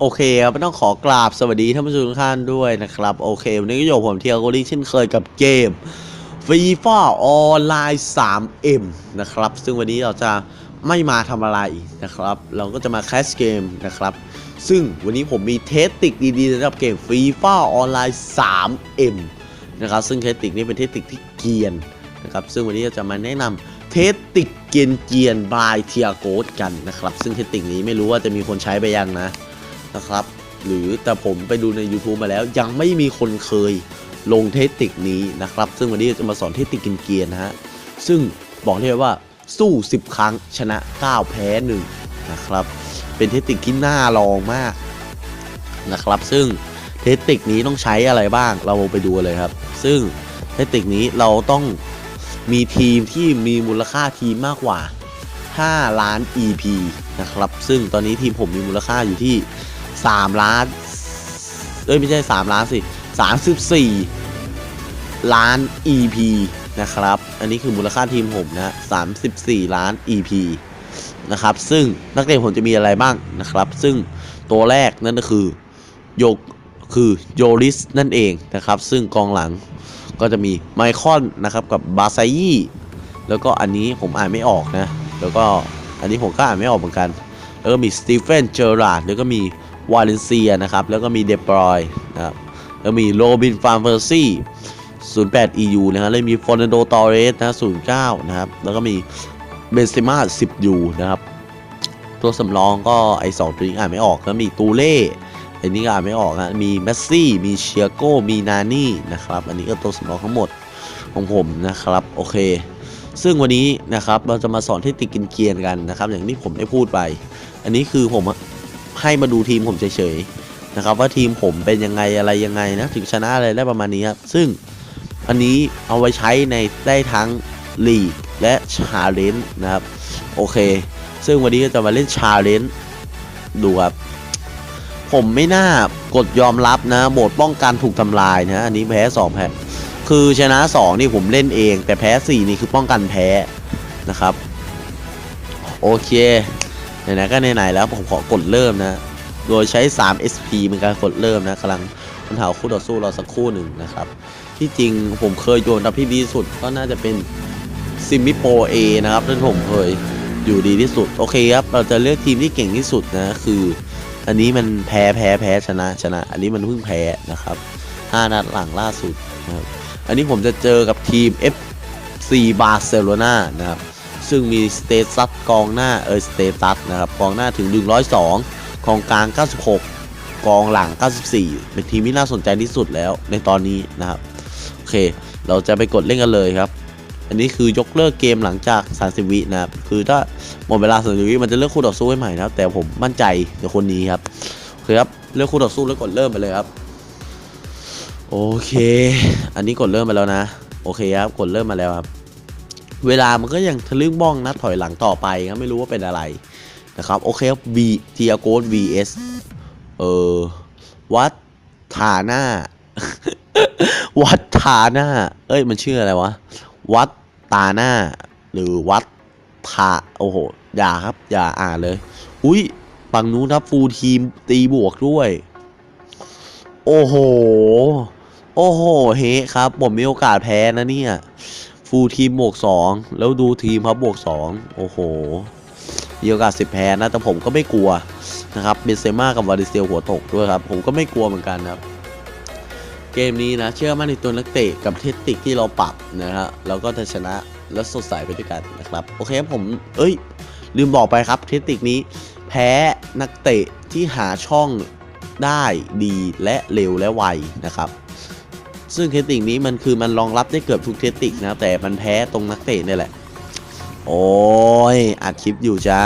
โอเคครับต้องขอกราบสวัสดีท่านผู้ชมทุกท่านด้วยนะครับ โอเค วันนี้ก็อยู่กับผมเทียโกลี่เช่นเคยกับเกม FIFA ออนไลน์ 3M นะครับ ซึ่งวันนี้เราจะไม่มาทำอะไรนะครับ เราก็จะมาแคสเกมนะครับ ซึ่งวันนี้ผมมีเทสติกดีๆสำหรับเกม FIFA ออนไลน์ 3M นะครับ ซึ่งเทสติกนี้เป็นเทสติกที่เกียนนะครับ ซึ่งวันนี้เราจะมาแนะนำเทสติกเกียนเกียนบายเทียโกดกันนะครับ ซึ่งเทสติกนี้ไม่รู้ว่าจะมีคนใช้ไปยังนะ นะครับ หรือแต่ผมไปดูใน YouTube มาแล้ว ยังไม่มีคนเคยลงเทคนิคนี้นะครับ ซึ่งวันนี้จะมาสอนเทคนิคกินเกียร์นะฮะ ซึ่งบอกเลยว่าสู้ 10 ครั้งชนะ 9 แพ้1นะครับ เป็นเทคนิคที่น่าลองมากนะครับ ซึ่งเทคนิคนี้ต้องใช้อะไรบ้าง เราไปดูเลยครับ ซึ่งเทคนิคนี้เราต้องมีทีมที่มีมูลค่าทีมมากกว่า 5 ล้าน EP นะครับ ซึ่งตอนนี้ทีมผมมีมูลค่าอยู่ที่ 3ล้านเอ้ยไม่ใช่3ล้านสิ34ล้าน EP นะครับ อันนี้คือมูลค่าทีมผมนะ34ล้าน EP นะครับ ซึ่งนักเตะผมจะมีอะไรบ้างนะครับ ซึ่งตัวแรกนั่นก็คือโยกคือโยริสนั่นเองนะครับ ซึ่งกองหลังก็จะมีไมคอนนะครับกับบาไซยี่แล้วก็อันนี้ผมอ่านไม่ออกนะ แล้วก็อันนี้ผมก็อ่านไม่ออกเหมือนกัน แล้วก็มีสตีเฟนเจอราร์ดแล้วก็มี วาเลนเซียนะครับ แล้วก็มีเดบรอยนะครับ แล้วมีโรบินฟานเฟอร์ซี่ 08 EU นะครับแล้วมีฟอร์นันโดตอเรสนะ09 นะครับ แล้วก็มีเบนเซม่า10 U นะครับ ตัวสำรองก็ไอสองตัวนี้อ่านไม่ออกแล้วมีตูเล่อันนี้ก็อ่านไม่ออกนะมีเมสซี่ มีเชียโก้ มีนานี่นะครับ อันนี้ก็ตัวสำรองทั้งหมดของผมนะครับ โอเค ซึ่งวันนี้นะครับเราจะมาสอนเทคนิคกินเกียนกันนะครับ อย่างที่ผมได้พูดไป อันนี้คือผม ให้มาดูทีมผมเฉยๆนะครับว่าทีมผมเป็นยังไงอะไรยังไงนะถึงชนะอะไรได้ประมาณนี้ครับซึ่งอันนี้เอาไว้ใช้ในได้ทั้งลีกและชาเลนจ์นะครับโอเค ซึ่งวันนี้ก็จะมาเล่นชาเลนจ์ดูครับผมไม่น่ากดยอมรับนะโหมดป้องกันถูกทำลายนะอันนี้แพ้สองแพ้คือชนะ 2 นี่ผมเล่นเอง แต่แพ้ 4 นี่คือป้องกันแพ้นะครับ โอเค ไหนๆก็ไหนๆแล้วผมขอกดเริ่มนะ โดยใช้ 3 SP เป็นการกดเริ่มนะกำลังปัญหาคู่ต่อสู้เราสักคู่หนึ่งนะครับ ที่จริงผมเคยโยนรับที่ดีที่สุดก็น่าจะเป็นซิมิโปเอนะครับที่ผมเคยอยู่ดีที่สุด โอเคครับ เราจะเลือกทีมที่เก่งที่สุดนะคือ อันนี้มันแพ้แพ้แพ้ชนะชนะ อันนี้มันเพิ่งแพ้นะครับ5นัดหลังล่าสุดนะครับอันนี้ผมจะเจอกับทีม FC บาร์เซโลนานะครับ ซึ่งมีสเตตัสกองหน้าเออสเตตัสนะครับกองหน้าถึง 102กองกลาง 96 กองหลัง 94 เป็นทีมที่น่าสนใจที่สุดแล้วในตอนนี้นะครับโอเค เราจะไปกดเล่นกันเลยครับ อันนี้คือยกเลิกเกมหลังจาก 30 วินะครับคือถ้าหมดเวลา 30 วิมันจะเลือกคู่ต่อสู้ให้ใหม่นะครับแต่ผมมั่นใจในคนนี้ครับโอเคครับเลือกคู่ต่อสู้แล้วกดเริ่มไปเลยครับโอเค อันนี้กดเริ่มไปแล้วนะ โอเคครับ กดเริ่มมาแล้วครับ เวลามันก็ยังทะลึ่งบ้องนัดถอยหลังต่อไปครับไม่รู้ว่าเป็นอะไรนะครับโอเคครับ V เทียโกด vs เออวัดฐาหน้า วัดฐาหน้า เอ้ยมันชื่ออะไรวะ วัดตาหน้า หรือวัดทาโอ้โห อย่าครับ อย่าอ่านเลย อุ้ยฝั่งนู้นครับฟูลทีมตีบวกด้วย โอ้โห โอ้โห เฮครับ ผมมีโอกาสแพ้นะเนี่ย ฟูลทีมบวกสองแล้วดูทีมครับบวกสองโอ้โหมีโอกาสสิบแพ้นะ แต่ผมก็ไม่กลัวนะครับเบนเซม่ากับวาริเซียหัวตกด้วยครับ ผมก็ไม่กลัวเหมือนกันครับ เกมนี้นะ เชื่อมั่นในตัวนักเตะกับเทคนิคที่เราปรับนะฮะเราก็จะชนะและสดใสไปด้วยกันนะครับ โอเคผม เอ้ย ลืมบอกไปครับ เทคนิคนี้ แพ้นักเตะที่หาช่องได้ดีและเร็วและไวนะครับ ซึ่งเทคนิคนี้มันคือมันรองรับได้เกือบทุกเทคนิคนะแต่มันแพ้ตรงนักเตะนี่แหละ โอ้ยอัดคลิปอยู่จ้า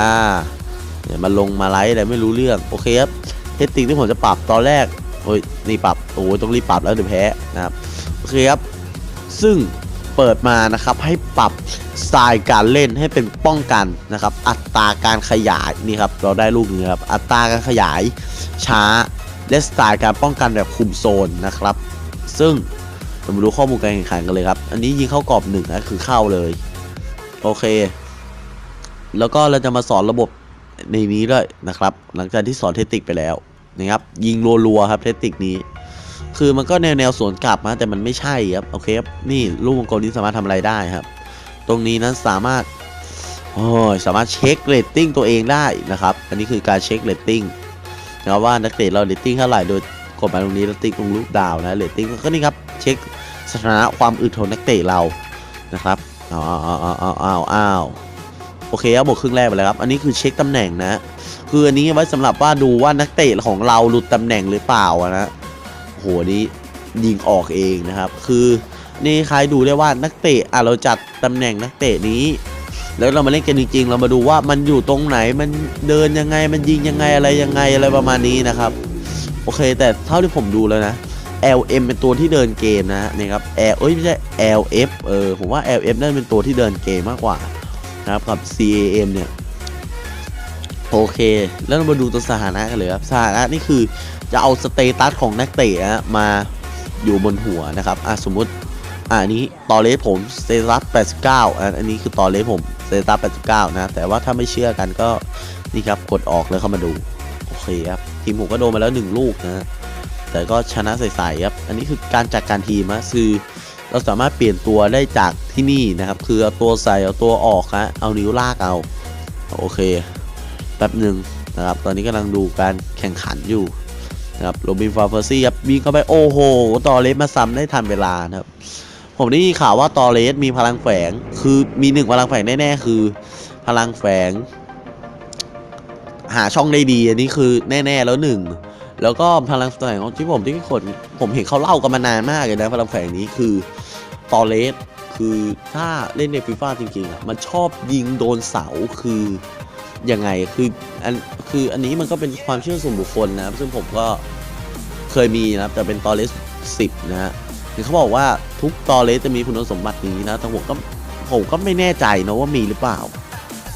เดี๋ยมาลงมาไลฟ์อะไรไม่รู้เรื่องโอเคครับเทคนิคที่ผมจะปรับตอนแรกโอ้ยนี่ปรับโอ้ยต้องรีบปรับแล้วเดี๋ยวแพ้นะครับโอเคครับซึ่งเปิดมานะครับให้ปรับสไตล์การเล่นให้เป็นป้องกันนะครับ อัตราการขยายนี่ครับเราได้ลูกนี้ครับอัตราการขยายช้าและสไตล์การป้องกันแบบคุมโซนนะครับ ซึ่ง เรามาดูข้อมูลการแข่งขันกันเลยครับ อันนี้ยิงเข้ากรอบหนึ่งนะคือเข้าเลย โอเค แล้วก็เราจะมาสอนระบบในนี้ด้วยนะครับ หลังจากที่สอนเทคนิคไปแล้วนะครับ ยิงรัวๆครับเทคนิคนี้ คือมันก็แนวแนวสวนกลับนะแต่มันไม่ใช่ครับโอเคครับนี่ลูกวงกลมนี้สามารถทำอะไรได้ครับ ตรงนี้นั้นสามารถโอ้ยสามารถเช็คเรตติ้งตัวเองได้นะครับ อันนี้คือการเช็คเรตติ้งนะครับว่านักเตะเราเรตติ้งเท่าไหร่โดย กดมาตรงนี้แล้วติ๊กตรงรูปดาวนะเรตติ้งก็นี่ครับเช็คสถานะความอึดของนักเตะเรานะครับอ้าวอ้าวอ้าวอ้าวอ้าวโอเคครับบวกครึ่งแรกไปแล้วครับ อันนี้คือเช็คตำแหน่งนะ คืออันนี้ไว้สำหรับว่าดูว่านักเตะของเราหลุดตำแหน่งหรือเปล่านะโหนี่ยิงออกเองนะครับ คือนี่ใครดูได้ว่านักเตะอะเราจัดตำแหน่งนักเตะนี้ แล้วเรามาเล่นกันจริง ๆ เรามาดูว่ามันอยู่ตรงไหนมันเดินยังไงมันยิงยังไงอะไรยังไงอะไรประมาณนี้นะครับ โอเค แต่เท่าที่ผมดูแล้วนะ LM เป็นตัวที่เดินเกมนะนี่ครับ L เอ้ยไม่ใช่ LF เออผมว่า LF นั่นเป็นตัวที่เดินเกมมากกว่านะครับกับ CAM เนี่ยโอเค แล้วเรามาดูตัวสถานะกันเลยครับสถานะนี่คือจะเอาสเตตัสของนักเตะนะมาอยู่บนหัวนะครับอะสมมุติอะอันนี้ตอเลสผมสเตตัส89อันนี้คือตอเลสผมสเตตัส89 นะ แต่ว่าถ้าไม่เชื่อกันก็นี่ครับกดออกแล้วเข้ามาดู เคครับทีมผมก็โดนมาแล้ว1ลูกนะแต่ก็ชนะใสๆครับ อันนี้คือการจัดการทีมนะคือเราสามารถเปลี่ยนตัวได้จากที่นี่นะครับ คือเอาตัวใส่เอาตัวออกฮะเอานิ้วลากเอาโอเคแป๊บหนึ่งนะครับ ตอนนี้กำลังดูการแข่งขันอยู่นะครับโรบินฟาร์เฟอร์ซี่ครับวิ่งเข้าไปโอ้โหตอเลสมาซ้ำได้ทันเวลานะครับ ผมได้ยินข่าวว่าตอเลสมีพลังแฝงคือมีหนึ่งพลังแฝงแน่ๆคือ พลังแฝง หาช่องได้ดี อันนี้คือแน่ ๆ แล้วหนึ่ง แล้วก็พลังแฝงของที่ผมที่คนผมเห็นเขาเล่ากันมานานมากเลยนะพลังแฝงนี้คือตอเลสคือถ้าเล่นในฟีฟ่าจริงๆอะมันชอบยิงโดนเสาคือยังไงคืออันคืออันนี้มันก็เป็นความเชื่อส่วนบุคคลนะซึ่งผมก็เคยมีนะครับแต่เป็นตอเลสสิบนะฮะคือเขาบอกว่าทุกตอเลสจะมีคุณสมบัตินี้นะแต่ผมก็ผมก็ไม่แน่ใจนะว่ามีหรือเปล่า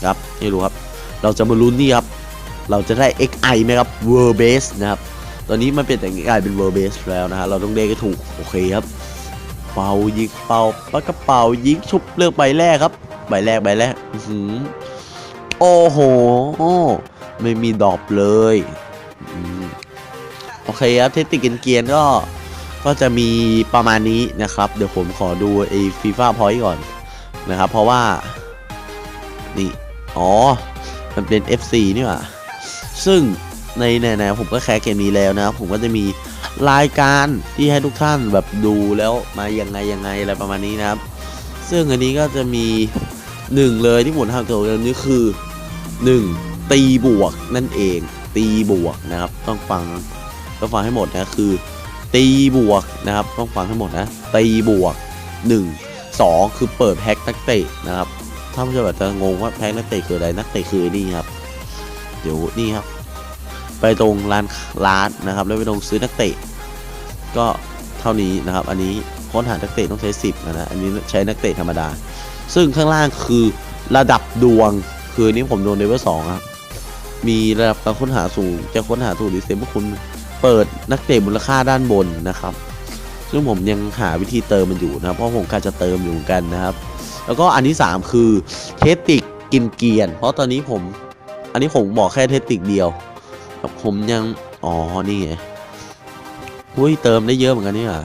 ครับไม่รู้ครับ เราจะมาลุ้นนี่ครับ เราจะได้ XI ไหมครับ World Base นะครับ ตอนนี้มันเป็นแต่ XI เป็น World Base แล้วนะฮะ เราต้องเด้ก็ถูก โอเคครับ เป่ายิงเป่าปากกระเป๋ายิงชุบเลือกใบแรกครับ ใบแรกใบแรกอื้อหือโอ้โห ไม่มีดอปเลยโอเคครับ เทคนิคเกียนก็ ก็จะมีประมาณนี้นะครับ เดี๋ยวผมขอดูไอ้ฟีฟ่าพอยต์ก่อนนะครับ เพราะว่า นี่ อ๋อ มันเป็น FC นี่หว่า ซึ่งในในๆผมก็แคร์เกมนี้แล้วนะครับผมก็จะมีรายการที่ให้ทุกท่านแบบดูแล้วมายังไงยังไงอะไรประมาณนี้นะครับ ซึ่งอันนี้ก็จะมีหนึ่งเลยที่ผมทำเกี่ยวกับเรื่องนี้คือหนึ่งตีบวกนั่นเอง ตีบวกนะครับ ต้องฟังต้องฟังให้หมดนะคือ ตีบวกนะครับ ต้องฟังให้หมดนะตีบวกหนึ่งสองคือเปิดแพ็กนักเตะนะครับถ้าผู้ชมอาจจะงงว่าแพ็กนักเตะคืออะไรนักเตะคือนี่ครับ ดี๋ยวนี่ครับ ไปตรงร้านร้านนะครับ แล้วไปตรงซื้อนักเตะ ก็เท่านี้นะครับ อันนี้ค้นหานักเตะต้องใช้ 10 นะนะ อันนี้ใช้นักเตะธรรมดา ซึ่งข้างล่างคือระดับดวง คืออนนี้ผมโดนเลเวลสองครับ มีระดับการค้นหาสูง จะค้นหาถูกหรือเซฟเมื่อคุณเปิดนักเตะมูลค่าด้านบนนะครับ ซึ่งผมยังหาวิธีเติมมันอยู่นะครับเพราะผมกาจะเติมอยู่กันนะครับ แล้วก็อันที่ 3 คือเทสติกกินเกียน เพราะตอนนี้ผม อันนี้ผมบอกแค่เทสติกเดียวแต่ผมยัง อ๋อ นี่ไงอุ้ยเติมได้เยอะเหมือนกันนี่อะ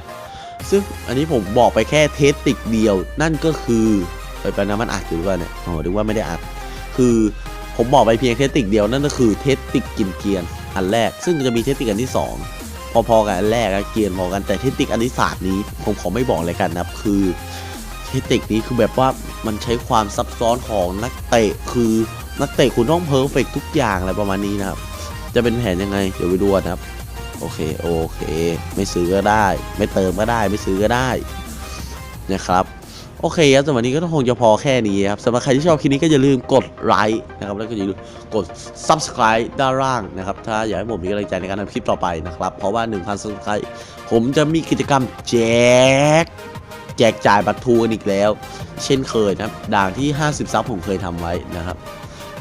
ซึ่งอันนี้ผมบอกไปแค่เทสติกเดียว นั่นก็คือไปไปนะมันอัดอยู่หรือว่าเนี่ยอ๋อหรือว่าไม่ได้อัด คือผมบอกไปเพียงเทสติกเดียวนั่นก็คือเทสติกกินเกียนอันแรก ซึ่งจะมีเทสติกอันที่สองพอๆกับอันแรกอะเกียนพอกันแต่เทสติกอันที่ศาสตร์นี้ผมขอไม่บอกเลยกันนะครับคือเทคนิคนี้คือแบบว่ามันใช้ความซับซ้อนของนักเตะคือ นักเตะคุณต้องเพอร์เฟกทุกอย่างอะไรประมาณนี้นะครับ จะเป็นแผนยังไง เดี๋ยวไปดูนะครับ โอเค โอเค ไม่ซื้อก็ได้ ไม่เติมก็ได้ ไม่ซื้อก็ได้ นะครับ โอเคครับสำหรับนี้ก็ต้องคงจะพอแค่นี้ครับสำหรับใครที่ชอบคลิปนี้ก็อย่าลืมกดไลค์นะครับ แล้วก็อย่าลืมกด subscribe ด้านล่างนะครับ ถ้าอยากให้ผมมีกำลังใจในการทำคลิปต่อไปนะครับ เพราะว่า 1,000 subscribe ผมจะมีกิจกรรมแจกแจกจ่ายบัตรทูกันอีกแล้ว เช่นเคยนะครับด่างที่ 50 ซับผมเคยทำไว้นะครับ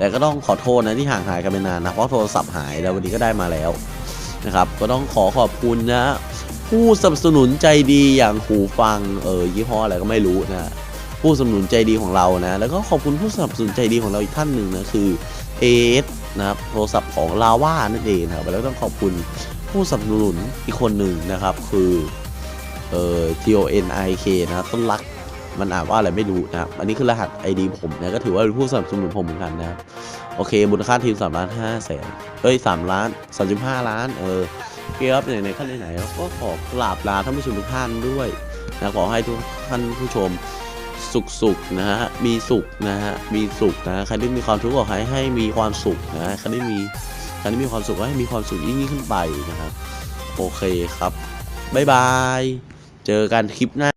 แต่ก็ต้องขอโทษนะที่ห่างหายกันไปนานนะเพราะโทรศัพท์หายแล้ววันนี้ก็ได้มาแล้วนะครับ ก็ต้องขอขอบคุณนะ ผู้สนับสนุนใจดีอย่างหูฟังเออยี่ห้ออะไรก็ไม่รู้นะผู้สนับสนุนใจดีของเรานะ แล้วก็ขอบคุณผู้สนับสนุนใจดีของเราอีกท่านหนึ่งนะคือ AS นะครับโทรศัพท์ของลาว่านั่นเองนะครับแล้วต้องขอบคุณผู้สนับสนุนอีกคนหนึ่งนะครับ คือเอ่อ T O N I K นะครับต้นรัก มันอ่านว่าอะไรไม่รู้นะครับอันนี้คือรหัส ID ผมนะก็ถือว่าเป็นผู้สนับสนุนผมเหมือนกันนะครับโอเคมูลค่าทีม3ล้าน5แสนเอ้ย3ล้าน35ล้าน เออเกียร์ไหนขั้นไหนๆก็ขอกราบลาท่านผู้ชมทุกท่านด้วยนะขอให้ทุกท่านผู้ชมสุขสุขนะฮะ มีสุขนะฮะ มีสุขนะ ใครที่มีความทุกข์ก็ให้ให้มีความสุขนะ ใครที่มี ใครที่มีความสุขก็ให้มีความสุขยิ่งขึ้นไปนะครับ โอเคครับ บ๊ายบาย เจอกันคลิปหน้า